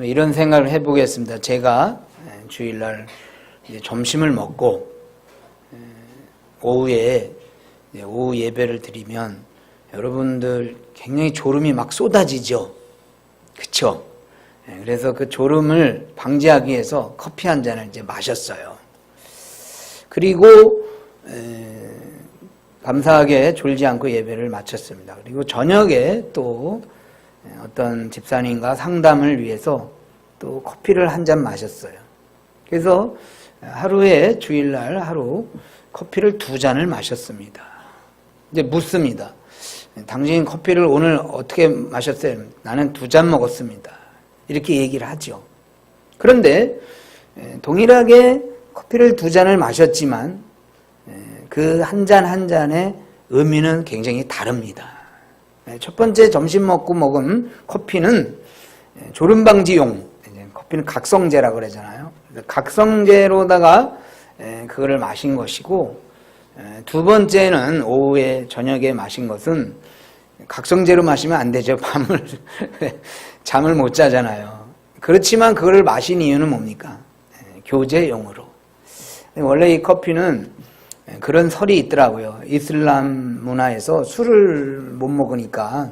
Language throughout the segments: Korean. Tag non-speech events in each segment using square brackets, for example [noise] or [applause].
이런 생각을 해보겠습니다. 제가 예, 주일날 점심을 먹고 예, 오후에 오후 예배를 드리면 여러분들 굉장히 졸음이 막 쏟아지죠. 그쵸? 예, 그래서 그 졸음을 방지하기 위해서 커피 한 잔을 이제 마셨어요. 그리고 에, 감사하게 졸지 않고 예배를 마쳤습니다. 그리고 저녁에 또 어떤 집사님과 상담을 위해서 또 커피를 한 잔 마셨어요. 그래서 하루에 주일날 하루 커피를 두 잔을 마셨습니다. 이제 묻습니다. 당신 커피를 오늘 어떻게 마셨어요? 나는 두 잔 먹었습니다. 이렇게 얘기를 하죠. 그런데 동일하게 커피를 두 잔을 마셨지만 그 한 잔한 잔의 의미는 굉장히 다릅니다. 네, 첫 번째 점심 먹고 먹은 커피는 졸음 방지용, 커피는 각성제라고 그러잖아요. 각성제로다가 그거를 마신 것이고 두 번째는 오후에 저녁에 마신 것은 각성제로 마시면 안 되죠. [laughs] 밤을 잠을 못 자잖아요. 그렇지만 그거를 마신 이유는 뭡니까? 교제용으로. 원래 이 커피는 그런 설이 있더라고요. 이슬람 문화에서 술을 못 먹으니까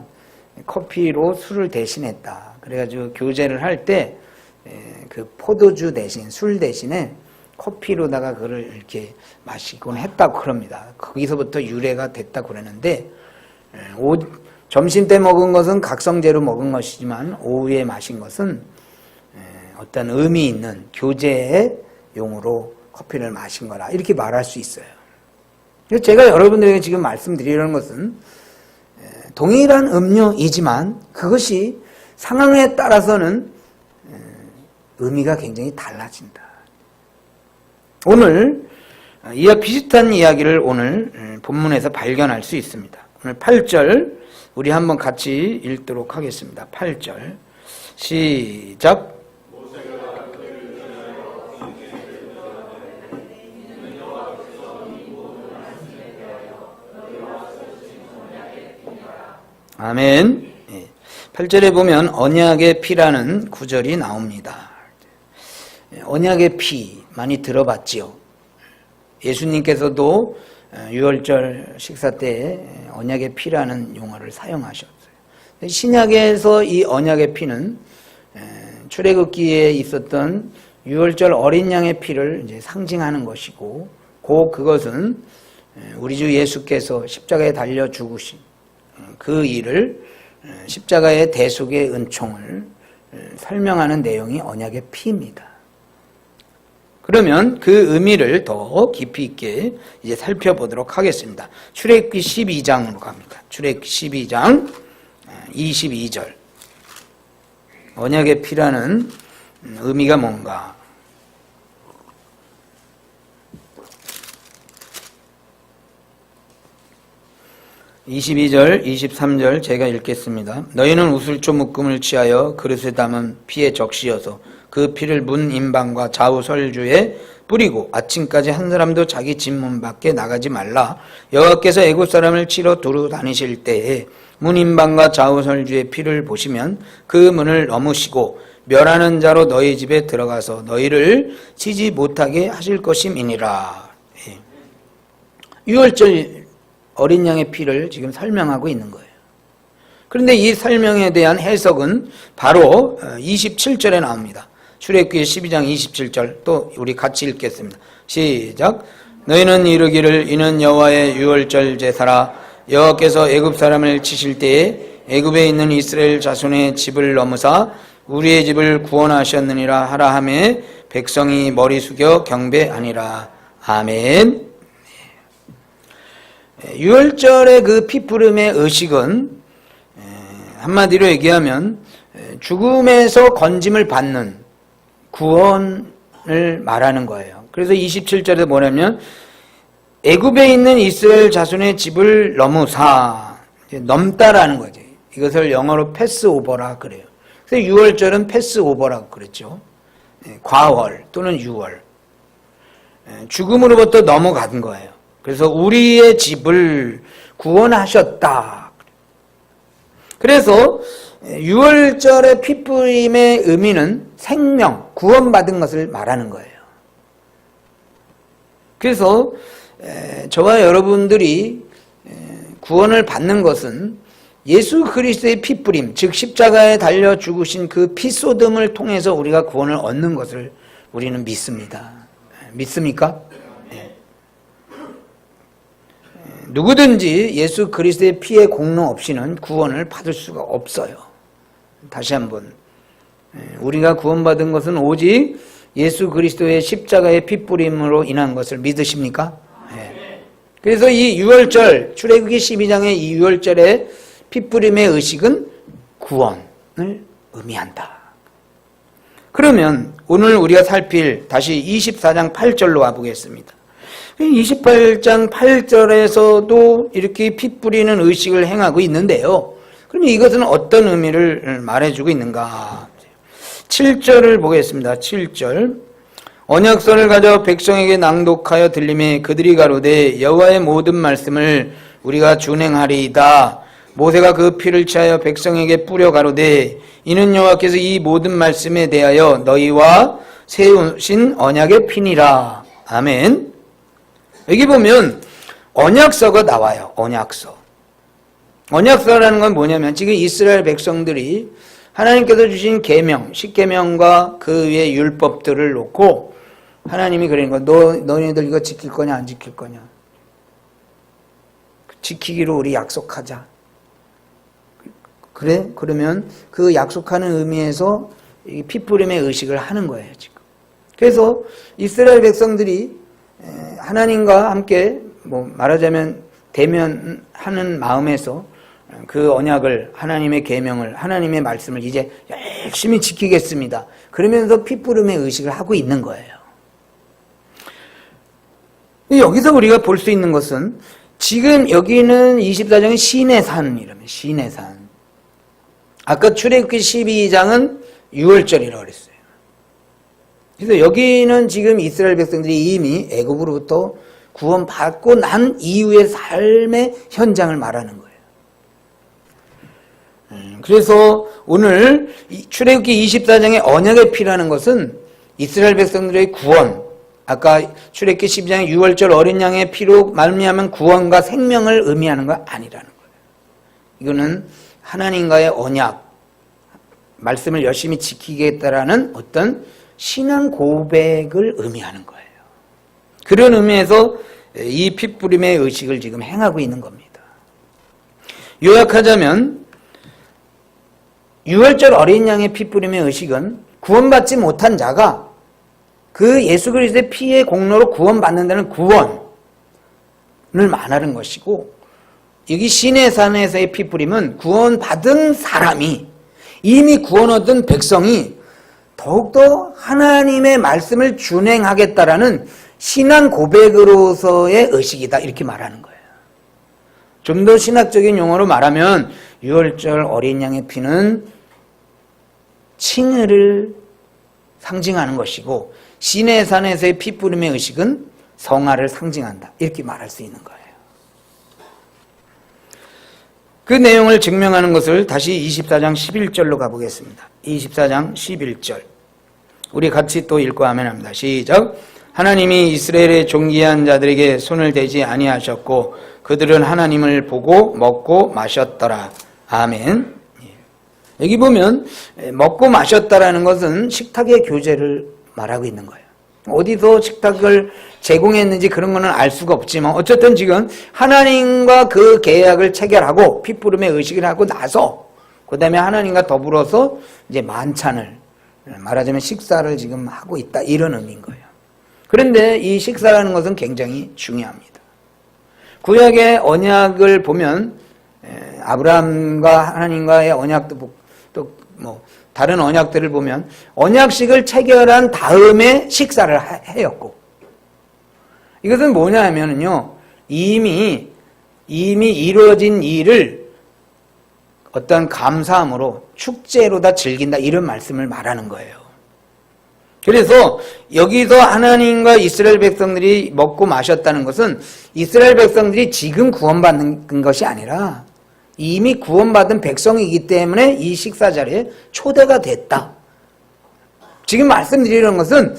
커피로 술을 대신했다. 그래가지고 교제를 할 때 그 포도주 대신 술 대신에 커피로다가 그걸 이렇게 마시곤 했다고 그럽니다. 거기서부터 유래가 됐다고 그러는데 오, 점심 때 먹은 것은 각성제로 먹은 것이지만 오후에 마신 것은 어떤 의미 있는 교제의 용으로 커피를 마신 거라 이렇게 말할 수 있어요. 제가 여러분들에게 지금 말씀드리려는 것은 동일한 음료이지만 그것이 상황에 따라서는 의미가 굉장히 달라진다. 오늘 이와 비슷한 이야기를 오늘 본문에서 발견할 수 있습니다. 오늘 8절 우리 한번 같이 읽도록 하겠습니다. 8절 시작 아멘. 8절에 예. 보면 언약의 피라는 구절이 나옵니다. 예, 언약의 피 많이 들어봤지요. 예수님께서도 6월절 어, 식사 때 언약의 피라는 용어를 사용하셨어요. 신약에서 이 언약의 피는 출애굽기에 있었던 6월절 어린 양의 피를 상징하는 것이고, 고 그것은 우리 주 예수께서 십자가에 달려 죽으신 그 일을 십자가의 대속의 은총을 설명하는 내용이 언약의 피입니다. 그러면 그 의미를 더 깊이 있게 이제 살펴보도록 하겠습니다. 출애굽기 12장으로 갑니다. 출애굽기 12장 22절. 언약의 피라는 의미가 뭔가? 22절, 23절 제가 읽겠습니다. 너희는 우슬조 묶음을 취하여 그릇에 담은 피에 적시어서 그 피를 문 임방과 좌우 설주에 뿌리고 아침까지 한 사람도 자기 집 문 밖에 나가지 말라. 여호와께서 애굽 사람을 치러 두루 다니실 때에 문 임방과 좌우 설주의 피를 보시면 그 문을 넘으시고 멸하는 자로 너희 집에 들어가서 너희를 치지 못하게 하실 것임이니라. 예. 6월절 어린 양의 피를 지금 설명하고 있는 거예요. 그런데 이 설명에 대한 해석은 바로 27절에 어, 나옵니다. 출애굽기 12장 27절 또 우리 같이 읽겠습니다. 시작. 너희는 이르기를 이는 여호와의 유월절 제사라 여호와께서 애굽 사람을 치실 때에 애굽에 있는 이스라엘 자손의 집을 넘으사 우리의 집을 구원하셨느니라 하라 함에 백성이 머리 숙여 경배하니라. 아멘. 유월절의 그 피푸름의 의식은 한마디로 얘기하면 죽음에서 건짐을 받는 구원을 말하는 거예요. 그래서 27절에 뭐냐면 애굽에 있는 이스라엘 자손의 집을 넘으사 넘다라는 거지. 이것을 영어로 패스오버라 그래요. 그래서 6월절은 패스오버라고 그랬죠. 과월 또는 6월. 죽음으로부터 넘어간 거예요. 그래서 우리의 집을 구원하셨다. 그래서 유월절의 피뿌림의 의미는 생명, 구원받은 것을 말하는 거예요. 그래서 에, 저와 여러분들이 에, 구원을 받는 것은 예수 그리스도의 피뿌림, 즉 십자가에 달려 죽으신 그 피쏟음을 통해서 우리가 구원을 얻는 것을 우리는 믿습니다. 에, 믿습니까? 네. 누구든지 예수 그리스도의 피의 공로 없이는 구원을 받을 수가 없어요. 다시 한번 우리가 구원받은 것은 오직 예수 그리스도의 십자가의 피뿌림으로 인한 것을 믿으십니까? 네. 그래서 이 유월절 출애굽기 12장의 이 유월절의 피뿌림의 의식은 구원을 의미한다. 그러면 오늘 우리가 살필 다시 24장 8절로 와보겠습니다. 28장 8절에서도 이렇게 피 뿌리는 의식을 행하고 있는데요. 그러면 이것은 어떤 의미를 말해주고 있는가? 7절을 보겠습니다. 7절. 언약서를 가져 백성에게 낭독하여 들림에 그들이 가로되 여호와의 모든 말씀을 우리가 준행하리이다. 모세가 그 피를 취하여 백성에게 뿌려 가로되 이는 여호와께서 이 모든 말씀에 대하여 너희와 세우신 언약의 피니라. 아멘. 여기 보면 언약서가 나와요. 언약서. 언약서라는 건 뭐냐면 지금 이스라엘 백성들이 하나님께서 주신 계명, 십계명과 그 위에 율법들을 놓고 하나님이 그러는 거, 너 너희들 이거 지킬 거냐 안 지킬 거냐? 지키기로 우리 약속하자. 그래? 그러면 그 약속하는 의미에서 피뿌림의 의식을 하는 거예요, 지금. 그래서 이스라엘 백성들이 하나님과 함께 뭐 말하자면 대면하는 마음에서 그 언약을 하나님의 계명을 하나님의 말씀을 이제 열심히 지키겠습니다. 그러면서 피뿌름의 의식을 하고 있는 거예요. 여기서 우리가 볼 수 있는 것은 지금 여기는 24장은 신의 산이라면 신의 산. 아까 출애굽기 12장은 6월절이라고 그랬어요. 그래서 여기는 지금 이스라엘 백성들이 이미 애굽으로부터 구원받고 난 이후의 삶의 현장을 말하는 거예요. 음, 그래서 오늘 출애굽기 24장의 언약의 피라는 것은 이스라엘 백성들의 구원, 아까 출애굽기 12장의 6월절 어린 양의 피로 말미암은 구원과 생명을 의미하는 거 아니라는 거예요. 이거는 하나님과의 언약, 말씀을 열심히 지키겠다라는 어떤 신앙 고백을 의미하는 거예요. 그런 의미에서 이 핏부림의 의식을 지금 행하고 있는 겁니다. 요약하자면 6월절 어린 양의 핏부림의 의식은 구원받지 못한 자가 그 예수 그리스도의 피의 공로로 구원받는다는 구원을 말하는 것이고 여기 신의 산에서의 핏부림은 구원받은 사람이 이미 구원 얻은 백성이 더욱더 하나님의 말씀을 준행하겠다라는 신앙 고백으로서의 의식이다 이렇게 말하는 거예요. 좀 더 신학적인 용어로 말하면 유월절 어린 양의 피는 칭의를 상징하는 것이고 신의 산에서의 피 뿌림의 의식은 성화를 상징한다 이렇게 말할 수 있는 거예요. 그 내용을 증명하는 것을 다시 24장 11절로 가보겠습니다. 24장 11절. 우리 같이 또 읽고 하면 합니다. 시작. 하나님이 이스라엘의 존귀한 자들에게 손을 대지 아니하셨고 그들은 하나님을 보고 먹고 마셨더라. 아멘. 예. 여기 보면 먹고 마셨다라는 것은 식탁의 교제를 말하고 있는 거예요. 어디서 식탁을 제공했는지 그런 거는 알 수가 없지만 어쨌든 지금 하나님과 그 계약을 체결하고 핏부름의 의식을 하고 나서 그 다음에 하나님과 더불어서 이제 만찬을 말하자면 식사를 지금 하고 있다 이런 의미인 거예요. 그런데 이 식사라는 것은 굉장히 중요합니다. 구약의 언약을 보면 아브라함과 하나님과의 언약도 또 뭐 다른 언약들을 보면 언약식을 체결한 다음에 식사를 해였고 이것은 뭐냐 하면요 이미 이미 이루어진 일을 어떤 감사함으로 축제로 다 즐긴다 이런 말씀을 말하는 거예요. 그래서 여기서 하나님과 이스라엘 백성들이 먹고 마셨다는 것은 이스라엘 백성들이 지금 구원받는 것이 아니라 이미 구원받은 백성이기 때문에 이 식사 자리에 초대가 됐다. 지금 말씀드리는 것은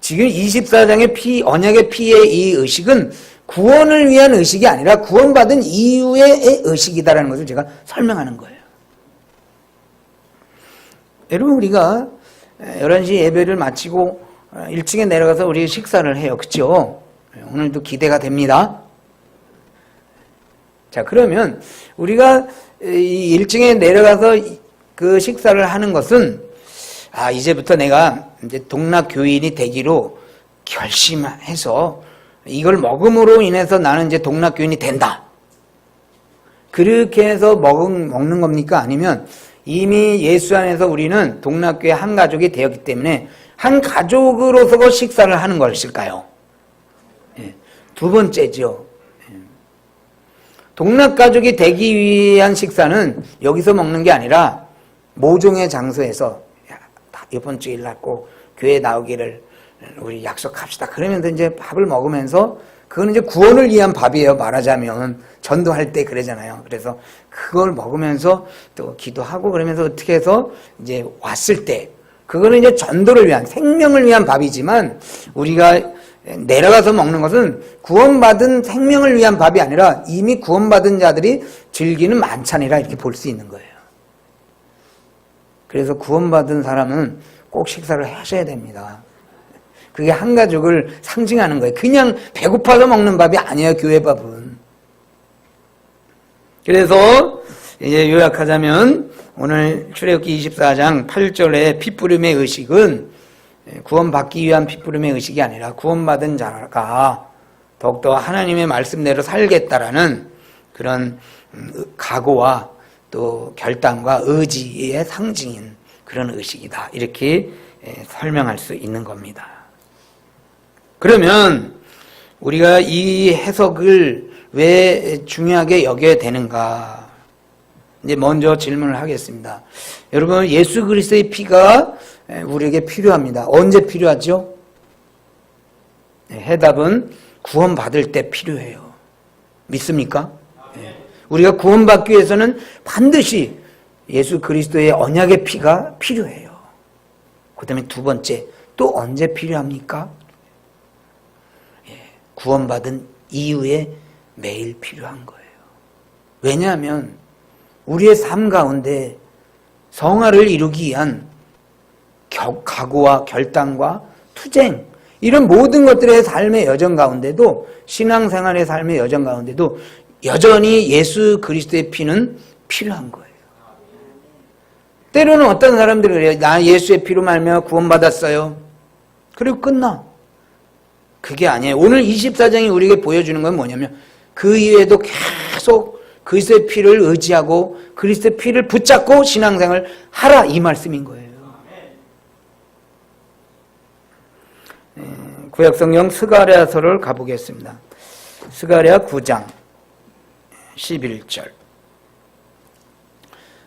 지금 24장의 피, 언약의 피의 이 의식은 구원을 위한 의식이 아니라 구원받은 이후의 의식이다라는 것을 제가 설명하는 거예요. 여러분, 우리가 11시 예배를 마치고 1층에 내려가서 우리 식사를 해요. 그죠? 오늘도 기대가 됩니다. 자, 그러면 우리가 이 1층에 내려가서 그 식사를 하는 것은 아, 이제부터 내가 이제 동락 교인이 되기로 결심해서 이걸 먹음으로 인해서 나는 이제 동락 교인이 된다. 그렇게 해서 먹은, 먹는 겁니까? 아니면 이미 예수 안에서 우리는 동락교회 한 가족이 되었기 때문에 한 가족으로서 식사를 하는 것일까요? 예, 두 번째죠. 예. 동락가족이 되기 위한 식사는 여기서 먹는 게 아니라 모종의 장소에서 이번 주일 날 꼭 교회 나오기를 우리 약속합시다. 그러면서 이제 밥을 먹으면서 그거는 이제 구원을 위한 밥이에요. 말하자면 전도할 때 그러잖아요. 그래서 그걸 먹으면서 또 기도하고 그러면서 어떻게 해서 이제 왔을 때 그거는 이제 전도를 위한 생명을 위한 밥이지만 우리가 내려가서 먹는 것은 구원받은 생명을 위한 밥이 아니라 이미 구원받은 자들이 즐기는 만찬이라 이렇게 볼 수 있는 거예요. 그래서 구원받은 사람은 꼭 식사를 하셔야 됩니다. 그게 한 가족을 상징하는 거예요. 그냥 배고파서 먹는 밥이 아니에요, 교회 밥은. 그래서 이제 요약하자면 오늘 출애굽기 24장 8절의 피뿌림의 의식은 구원받기 위한 피뿌림의 의식이 아니라 구원받은 자가 더욱더 하나님의 말씀대로 살겠다라는 그런 각오와 또 결단과 의지의 상징인 그런 의식이다. 이렇게 설명할 수 있는 겁니다. 그러면 우리가 이 해석을 왜 중요하게 여겨야 되는가? 이제 먼저 질문을 하겠습니다. 여러분, 예수 그리스도의 피가 우리에게 필요합니다. 언제 필요하죠? 네, 해답은 구원받을 때 필요해요. 믿습니까? 네. 우리가 구원받기 위해서는 반드시 예수 그리스도의 언약의 피가 필요해요. 그 다음에 두 번째, 또 언제 필요합니까? 예, 구원받은 이후에 매일 필요한 거예요. 왜냐하면 우리의 삶 가운데 성화를 이루기 위한 각오와 결단과 투쟁 이런 모든 것들의 삶의 여정 가운데도 신앙생활의 삶의 여정 가운데도 여전히 예수 그리스도의 피는 필요한 거예요. 때로는 어떤 사람들이 그래요. 나 예수의 피로 말며 구원받았어요. 그리고 끝나. 그게 아니에요. 오늘 24장이 우리에게 보여주는 건 뭐냐면 그 이후에도 계속 그리스도의 피를 의지하고 그리스도의 피를 붙잡고 신앙생활 하라 이 말씀인 거예요. 예, 구약성경 스가랴서를 가보겠습니다. 스가랴 9장 11절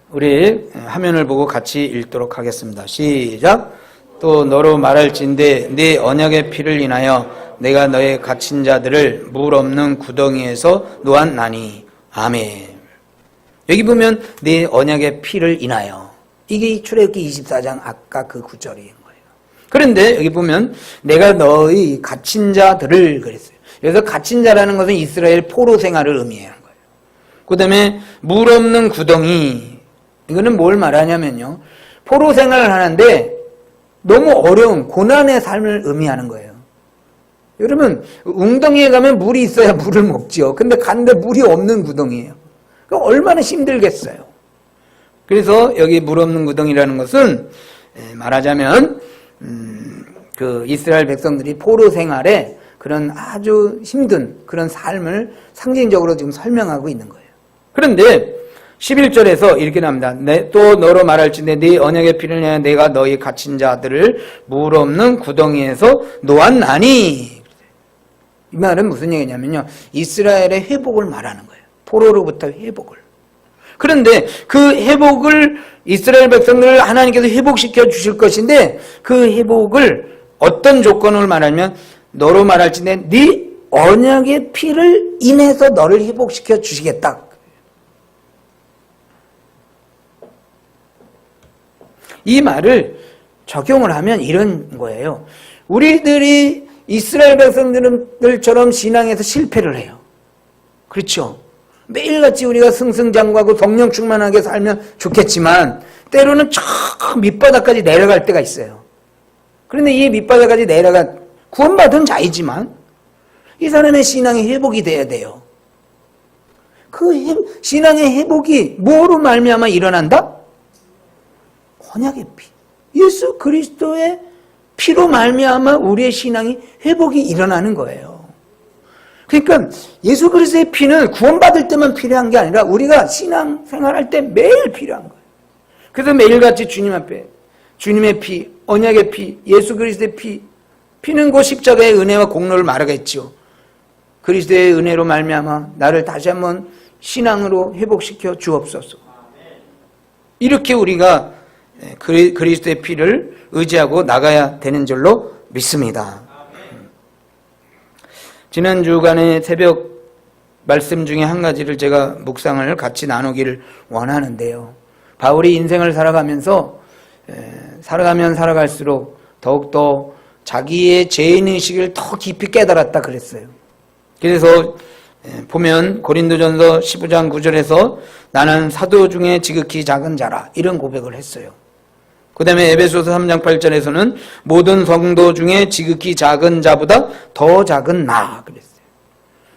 우리 화면을 보고 같이 읽도록 하겠습니다. 시작 또 너로 말할진대 네 언약의 피를 인하여 내가 너의 갇힌 자들을 물 없는 구덩이에서 놓았나니 아멘. 여기 보면 네 언약의 피를 인하여 이게 출애굽기 24장 아까 그 구절인 거예요. 그런데 여기 보면 내가 너의 갇힌 자들을 그랬어요. 여기서 갇힌 자라는 것은 이스라엘 포로 생활을 의미하는 거예요. 그다음에 물 없는 구덩이 이거는 뭘 말하냐면요. 포로 생활을 하는데 너무 어려운 고난의 삶을 의미하는 거예요. 여러분 웅덩이에 가면 물이 있어야 [laughs] 물을 먹지요. 근데 간데 물이 없는 구덩이에요. 얼마나 힘들겠어요. 그래서 여기 물 없는 구덩이라는 것은 말하자면 음, 그 이스라엘 백성들이 포로 생활에 그런 아주 힘든 그런 삶을 상징적으로 지금 설명하고 있는 거예요. 그런데 11절에서 이렇게 나옵니다. 내, 또 너로 말할지내 네 언약의 피를 내어 내가 너희 갇힌 자들을 물 없는 구덩이에서 놓았나니 이 말은 무슨 얘기냐면요. 이스라엘의 회복을 말하는 거예요. 포로로부터 회복을. 그런데 그 회복을 이스라엘 백성들을 하나님께서 회복시켜 주실 것인데 그 회복을 어떤 조건을 말하면 너로 말할지내 네 언약의 피를 인해서 너를 회복시켜 주시겠다. 이 말을 적용을 하면 이런 거예요. 우리들이 이스라엘 백성들처럼 신앙에서 실패를 해요. 그렇죠? 매일같이 우리가 승승장구하고 성령 충만하게 살면 좋겠지만 때로는 저 밑바닥까지 내려갈 때가 있어요. 그런데 이 밑바닥까지 내려간 구원받은 자이지만 이 사람의 신앙이 회복이 돼야 돼요. 그 회, 신앙의 회복이 뭐로 말미암아 일어난다? 언약의 피. 예수 그리스도의 피로 말미암아 우리의 신앙이 회복이 일어나는 거예요. 그러니까 예수 그리스도의 피는 구원받을 때만 필요한 게 아니라 우리가 신앙 생활할 때 매일 필요한 거예요. 그래서 매일같이 주님 앞에 주님의 피, 언약의 피, 예수 그리스도의 피, 피는 곧 십자가의 은혜와 공로를 말하겠지요. 그리스도의 은혜로 말미암아 나를 다시 한번 신앙으로 회복시켜 주옵소서. 이렇게 우리가 그리스도의 피를 의지하고 나가야 되는 줄로 믿습니다. 지난 주간의 새벽 말씀 중에 한 가지를 제가 묵상을 같이 나누기를 원하는데요. 바울이 인생을 살아가면서 살아가면 살아갈수록 더욱더 자기의 죄인의식을 더 깊이 깨달았다 그랬어요. 그래서 보면 고린도전서 15장 9절에서 나는 사도 중에 지극히 작은 자라 이런 고백을 했어요. 그 다음에 에베소서 3장 8절에서는 모든 성도 중에 지극히 작은 자보다 더 작은 나 그랬어요.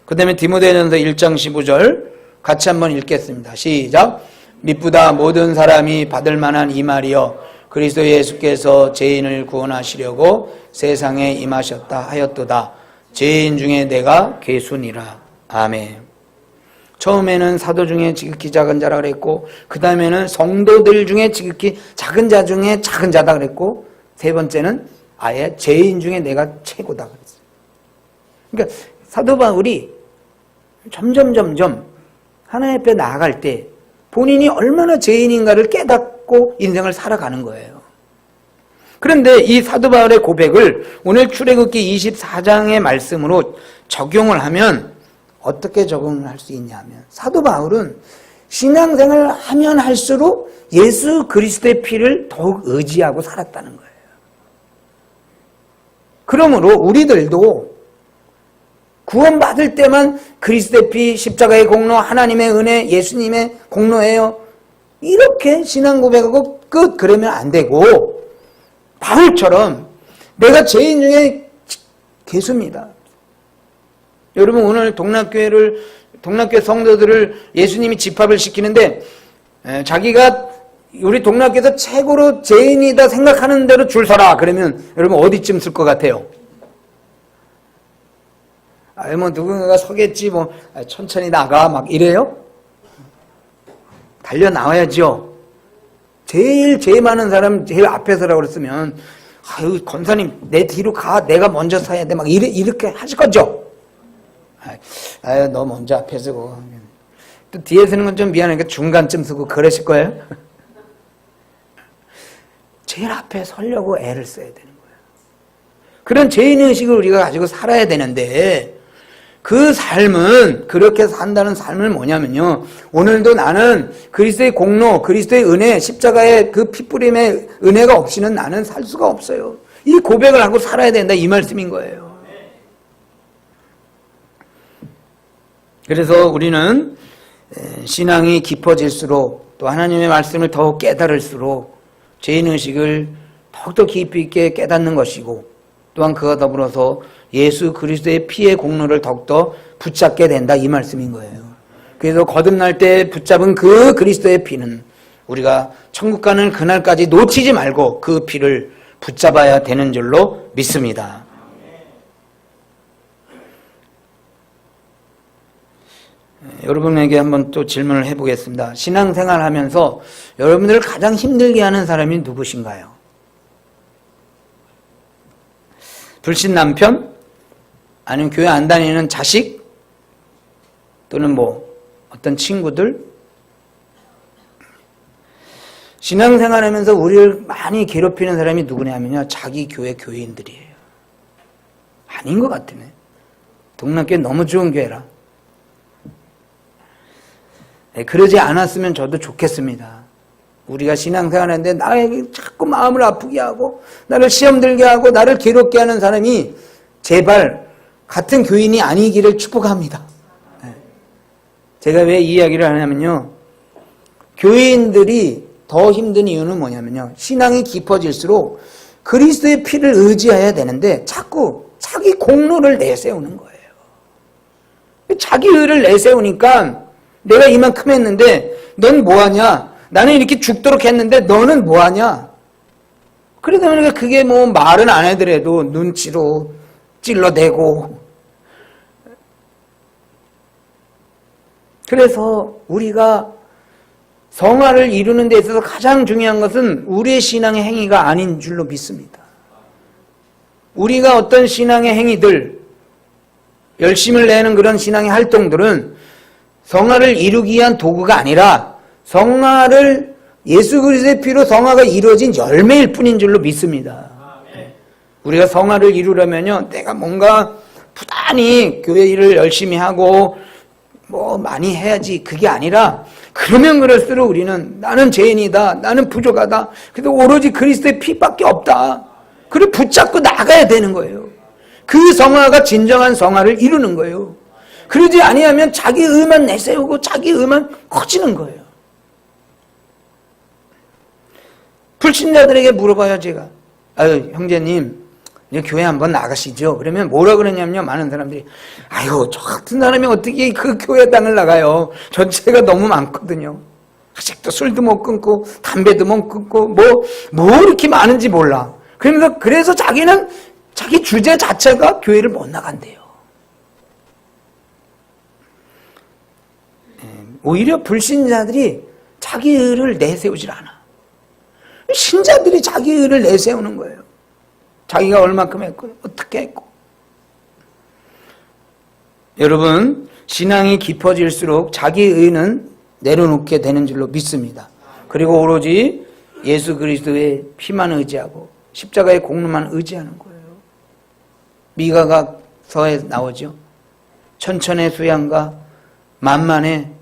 그 다음에 디모데전서 1장 15절 같이 한번 읽겠습니다. 시작. 미쁘다 모든 사람이 받을 만한 이 말이여 그리스도 예수께서 죄인을 구원하시려고 세상에 임하셨다 하였도다. 죄인 중에 내가 괴순이라. 아멘. 처음에는 사도 중에 지극히 작은 자라 그랬고 그 다음에는 성도들 중에 지극히 작은 자 중에 작은 자다 그랬고 세 번째는 아예 죄인 중에 내가 최고다 그랬어요. 그러니까 사도 바울이 점점 점점 하나님 앞에 나아갈 때 본인이 얼마나 죄인인가를 깨닫고 인생을 살아가는 거예요. 그런데 이 사도 바울의 고백을 오늘 출애굽기 24장의 말씀으로 적용을 하면 어떻게 적응을 할 수 있냐면 사도 바울은 신앙생활을 하면 할수록 예수 그리스도의 피를 더욱 의지하고 살았다는 거예요. 그러므로 우리들도 구원받을 때만 그리스도의 피, 십자가의 공로, 하나님의 은혜, 예수님의 공로예요. 이렇게 신앙 고백하고 끝 그러면 안 되고 바울처럼 내가 죄인 중에 개수입니다. 여러분 오늘 동락교회를 동락교회 성도들을 예수님이 집합을 시키는데 자기가 우리 동락교에서 최고로 죄인이다 생각하는 대로 줄 서라 그러면 여러분 어디쯤 쓸 것 같아요? 아뭐 누군가가 서겠지 뭐 천천히 나가 막 이래요? 달려 나와야죠. 제일 제일 많은 사람 제일 앞에 서라고 그랬으면 아유 권사님 내 뒤로 가 내가 먼저 서야 돼 막 이렇게 하실 거죠. 아유, 너 먼저 앞에 서고. 또 뒤에 서는 건 좀 미안하니까 중간쯤 서고 그러실 거예요? 제일 앞에 서려고 애를 써야 되는 거예요. 그런 죄인의식을 우리가 가지고 살아야 되는데, 그 삶은, 그렇게 산다는 삶은 뭐냐면요. 오늘도 나는 그리스도의 공로, 그리스도의 은혜, 십자가의 그 피뿌림의 은혜가 없이는 나는 살 수가 없어요. 이 고백을 하고 살아야 된다, 이 말씀인 거예요. 그래서 우리는 신앙이 깊어질수록 또 하나님의 말씀을 더욱 깨달을수록 죄인의식을 더욱더 깊이 있게 깨닫는 것이고 또한 그와 더불어서 예수 그리스도의 피의 공로를 더욱더 붙잡게 된다 이 말씀인 거예요. 그래서 거듭날 때 붙잡은 그 그리스도의 피는 우리가 천국 가는 그날까지 놓치지 말고 그 피를 붙잡아야 되는 줄로 믿습니다. 여러분에게 한번 또 질문을 해보겠습니다. 신앙생활 하면서 여러분들을 가장 힘들게 하는 사람이 누구신가요? 불신 남편? 아니면 교회 안 다니는 자식? 또는 뭐 어떤 친구들? 신앙생활 하면서 우리를 많이 괴롭히는 사람이 누구냐면요. 자기 교회 교인들이에요. 아닌 것 같으네. 동남교회 너무 좋은 교회라. 네, 그러지 않았으면 저도 좋겠습니다. 우리가 신앙생활하는데 나에게 자꾸 마음을 아프게 하고 나를 시험 들게 하고 나를 괴롭게 하는 사람이 제발 같은 교인이 아니기를 축복합니다. 네. 제가 왜이 이야기를 하냐면요. 교인들이 더 힘든 이유는 뭐냐면요. 신앙이 깊어질수록 그리스도의 피를 의지해야 되는데 자꾸 자기 공로를 내세우는 거예요. 자기 의를 내세우니까 내가 이만큼 했는데 넌 뭐하냐? 나는 이렇게 죽도록 했는데 너는 뭐하냐? 그러다 보니까 그게 뭐 말은 안 해더라도 눈치로 찔러대고 그래서 우리가 성화를 이루는 데 있어서 가장 중요한 것은 우리의 신앙의 행위가 아닌 줄로 믿습니다. 우리가 어떤 신앙의 행위들, 열심을 내는 그런 신앙의 활동들은 성화를 이루기 위한 도구가 아니라 성화를 예수 그리스도의 피로 성화가 이루어진 열매일 뿐인 줄로 믿습니다. 우리가 성화를 이루려면요, 내가 뭔가 부단히 교회 일을 열심히 하고 뭐 많이 해야지 그게 아니라 그러면 그럴수록 우리는 나는 죄인이다, 나는 부족하다. 그래도 오로지 그리스도의 피밖에 없다. 그를 붙잡고 나가야 되는 거예요. 그 성화가 진정한 성화를 이루는 거예요. 그러지 아니하면 자기 의만 내세우고 자기 의만 커지는 거예요. 불신자들에게 물어봐요, 제가. 아유, 형제님, 이제 교회 한번 나가시죠. 그러면 뭐라 그러냐면요. 많은 사람들이, 아유, 저 같은 사람이 어떻게 그 교회 당을 나가요. 전체가 너무 많거든요. 아직도 술도 못 끊고, 담배도 못 끊고, 뭐, 뭐 이렇게 많은지 몰라. 그러면서, 그래서 자기는 자기 주제 자체가 교회를 못 나간대요. 오히려 불신자들이 자기 의를 내세우질 않아. 신자들이 자기 의를 내세우는 거예요. 자기가 얼마큼 했고, 어떻게 했고. 여러분, 신앙이 깊어질수록 자기 의는 내려놓게 되는 줄로 믿습니다. 그리고 오로지 예수 그리스도의 피만 의지하고 십자가의 공로만 의지하는 거예요. 미가가 서에 나오죠. 천천의 수양과 만만의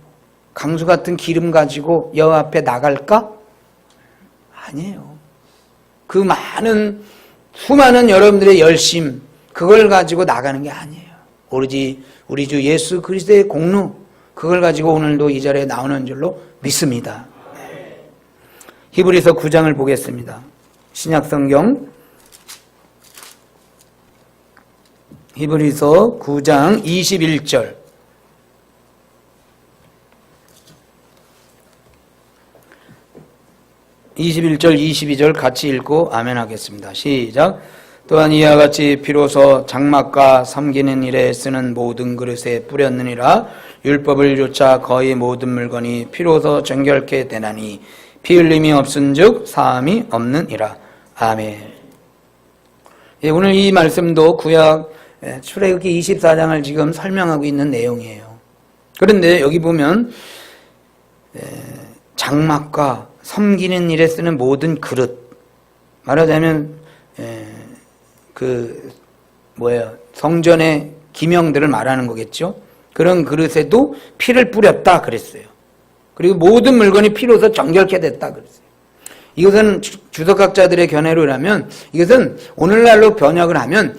강수 같은 기름 가지고 여호와 앞에 나갈까? 아니에요. 그 많은 수많은 여러분들의 열심 그걸 가지고 나가는 게 아니에요. 오로지 우리 주 예수 그리스도의 공로 그걸 가지고 오늘도 이 자리에 나오는 줄로 믿습니다. 히브리서 9장을 보겠습니다. 신약 성경 히브리서 9장 21절 21절, 22절 같이 읽고 아멘 하겠습니다. 시작. 또한 이와 같이 비로소 장막과 섬기는 일에 쓰는 모든 그릇에 뿌렸느니라 율법을 조차 거의 모든 물건이 피로서 정결케 되나니 피 흘림이 없은즉 사함이 없느니라. 아멘. 예, 오늘 이 말씀도 구약 예, 출애굽기 24장을 지금 설명하고 있는 내용이에요. 그런데 여기 보면 예, 장막과 섬기는 일에 쓰는 모든 그릇 말하자면 에, 그 뭐예요 성전의 기명들을 말하는 거겠죠. 그런 그릇에도 피를 뿌렸다 그랬어요. 그리고 모든 물건이 피로서 정결케 됐다 그랬어요. 이것은 주석학자들의 견해로라면 이것은 오늘날로 번역을 하면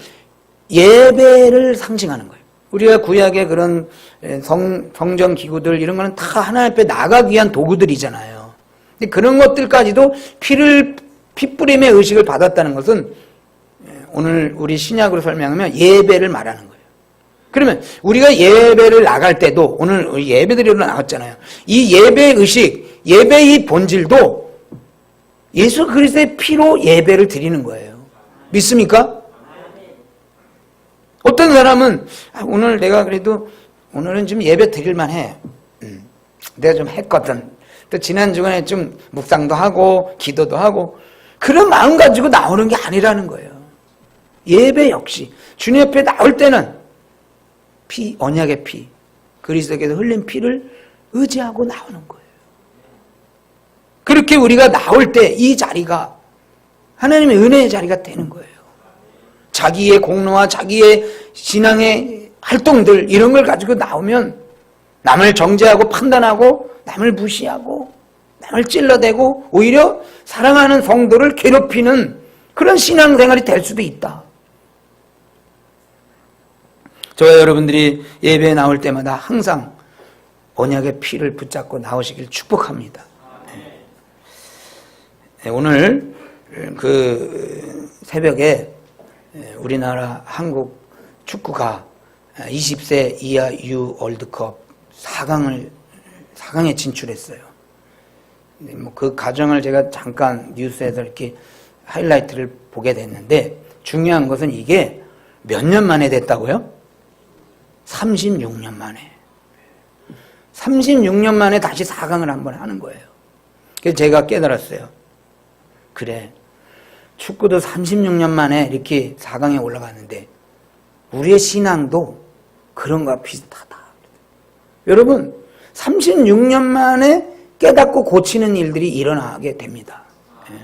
예배를 상징하는 거예요. 우리가 구약의 그런 성, 성전 기구들 이런 거는 다 하나님 앞에 나가기 위한 도구들이잖아요. 그런 것들까지도 피를 피뿌림의 의식을 받았다는 것은 오늘 우리 신약으로 설명하면 예배를 말하는 거예요. 그러면 우리가 예배를 나갈 때도 오늘 예배드리러 나왔잖아요. 이 예배 의식, 예배의 본질도 예수 그리스도의 피로 예배를 드리는 거예요. 믿습니까? 어떤 사람은 아, 오늘 내가 그래도 오늘은 좀 예배 드릴만 해. 음, 내가 좀 했거든. 또 지난 주간에 좀 묵상도 하고 기도도 하고 그런 마음 가지고 나오는 게 아니라는 거예요. 예배 역시 주님 옆에 나올 때는 피 언약의 피 그리스도께서 흘린 피를 의지하고 나오는 거예요. 그렇게 우리가 나올 때 이 자리가 하나님의 은혜의 자리가 되는 거예요. 자기의 공로와 자기의 신앙의 활동들 이런 걸 가지고 나오면 남을 정죄하고 판단하고 남을 무시하고 남을 찔러대고 오히려 사랑하는 성도를 괴롭히는 그런 신앙생활이 될 수도 있다. 저와 여러분들이 예배에 나올 때마다 항상 언약의 피를 붙잡고 나오시길 축복합니다. 네, 오늘 그 새벽에 우리나라 한국 축구가 20세 이하 유 월드컵 4강을 4강에 진출했어요. 뭐 그 과정을 제가 잠깐 뉴스에서 이렇게 하이라이트를 보게 됐는데 중요한 것은 이게 몇 년 만에 됐다고요? 36년 만에. 36년 만에 다시 4강을 한번 하는 거예요. 그래서 제가 깨달았어요. 그래. 축구도 36년 만에 이렇게 4강에 올라갔는데 우리의 신앙도 그런 거와 비슷하다. 여러분, 36년 만에 깨닫고 고치는 일들이 일어나게 됩니다. 예.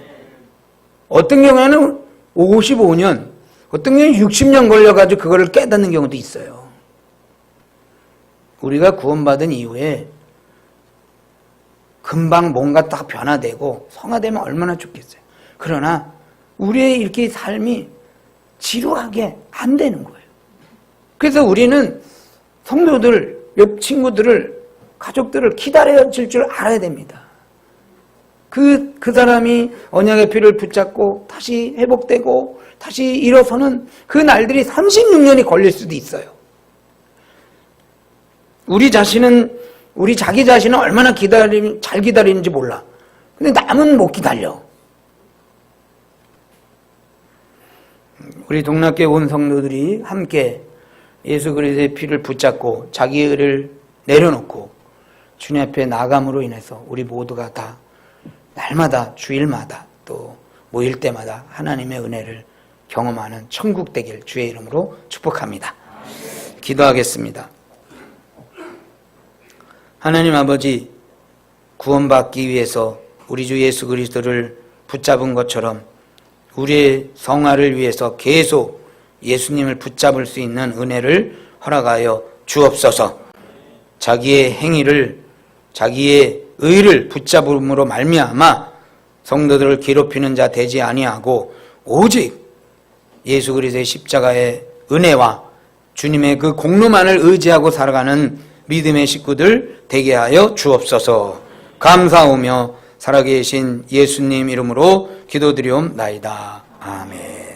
어떤 경우에는 55년, 어떤 경우는 60년 걸려가지고 그거를 깨닫는 경우도 있어요. 우리가 구원받은 이후에 금방 뭔가 딱 변화되고 성화되면 얼마나 좋겠어요. 그러나 우리의 이렇게 삶이 지루하게 안 되는 거예요. 그래서 우리는 성도들, 옆 친구들을, 가족들을 기다려 줄 줄 알아야 됩니다. 그, 그 사람이 언약의 피를 붙잡고 다시 회복되고 다시 일어서는 그 날들이 36년이 걸릴 수도 있어요. 우리 자신은, 우리 자기 자신은 얼마나 기다림, 잘 기다리는지 몰라. 근데 남은 못 기다려. 우리 동락계 온 성도들이 함께 예수 그리스도의 피를 붙잡고 자기를 내려놓고 주님 앞에 나감으로 인해서 우리 모두가 다 날마다 주일마다 또 모일 때마다 하나님의 은혜를 경험하는 천국 되길 주의 이름으로 축복합니다. 기도하겠습니다. 하나님 아버지 구원받기 위해서 우리 주 예수 그리스도를 붙잡은 것처럼 우리의 성화를 위해서 계속 예수님을 붙잡을 수 있는 은혜를 허락하여 주옵소서. 자기의 행위를 자기의 의를 붙잡음으로 말미암아 성도들을 괴롭히는 자 되지 아니하고 오직 예수 그리스도의 십자가의 은혜와 주님의 그 공로만을 의지하고 살아가는 믿음의 식구들 되게 하여 주옵소서. 감사하며 살아계신 예수님 이름으로 기도드리옵나이다. 아멘.